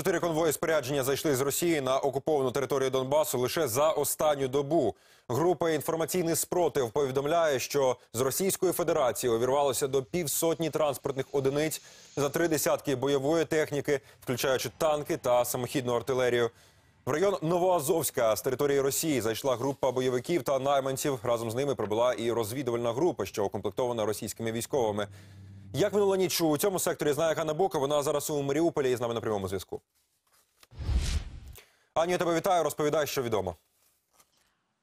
Чотири конвої спорядження зайшли з Росії на окуповану територію Донбасу лише за останню добу. Група інформаційний спротив повідомляє, що з Російської Федерації увірвалося до півсотні транспортних одиниць за три десятки бойової техніки, включаючи танки та самохідну артилерію. В район Новоазовська з території Росії зайшла група бойовиків та найманців. Разом з ними прибула і розвідувальна група, що укомплектована російськими військовими. Як минула ніч у цьому секторі знає Ганна Бока. Вона зараз у Маріуполі і з нами на прямому зв'язку. Ані, я тебе вітаю. Розповідай, що відомо.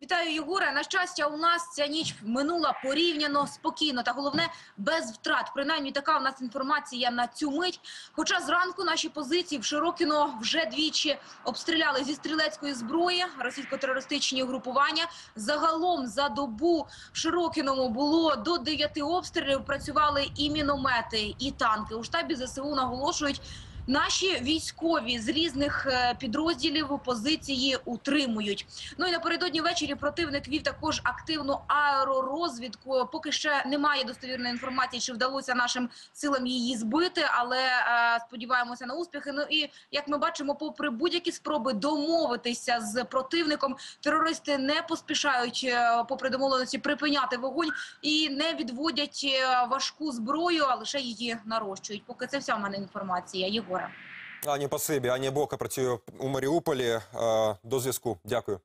Вітаю, Єгоре. На щастя, у нас ця ніч минула порівняно спокійно та головне без втрат. Принаймні, така у нас інформація на цю мить. Хоча зранку наші позиції в Широкіно вже двічі обстріляли зі стрілецької зброї російсько-терористичні угрупування. Загалом за добу в Широкіному було до дев'яти обстрілів. Працювали і міномети, і танки. У штабі ЗСУ наголошують. Наші військові з різних е, підрозділів позиції утримують. Ну і напередодні ввечері противник вів також активну аеророзвідку. Поки ще немає достовірної інформації, чи вдалося нашим силам її збити, але е, сподіваємося на успіхи. Ну і як ми бачимо, попри будь-які спроби домовитися з противником, терористи не поспішають, е, попри домовленості, припиняти вогонь і не відводять е, важку зброю, а лише її нарощують. Поки це вся в мене інформація. Єгора. Ані, пасибі. Ані Бока працює у Маріуполі. Е, До зв'язку. Дякую.